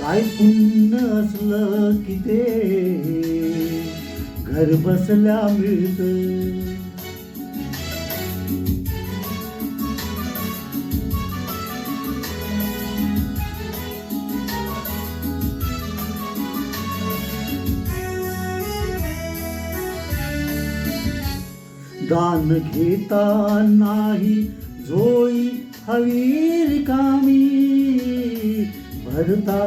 काय पुण्य असलं की ते? घर बसल्या मिळत. दान घेता नाही झोळी हवी रिकामी. भरता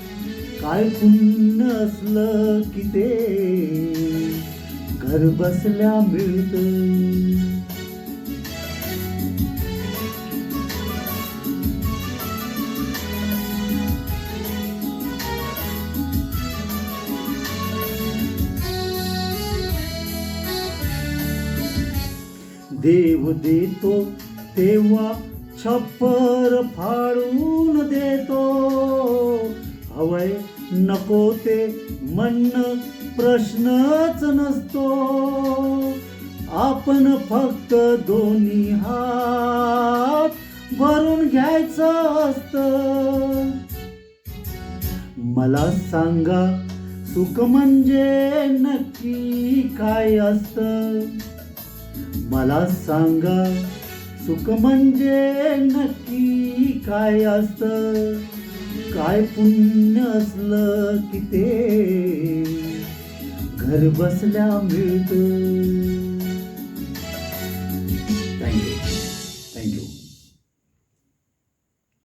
काय पुण्य असलं की ते? घर बसल्या मिळत. देव देतो तेव्हा छप्पर फाडून देतो. हवय नको ते म्हणणं प्रश्नच नसतो. आपण फक्त दोन्ही हात भरून घ्यायचं असतं. मला सांगा सुख म्हणजे नक्की काय असतं? मला सांगा सुख म्हणजे नक्की काय असतं? काय पुण्य असलं की ते? घर बसल्या मिळतं.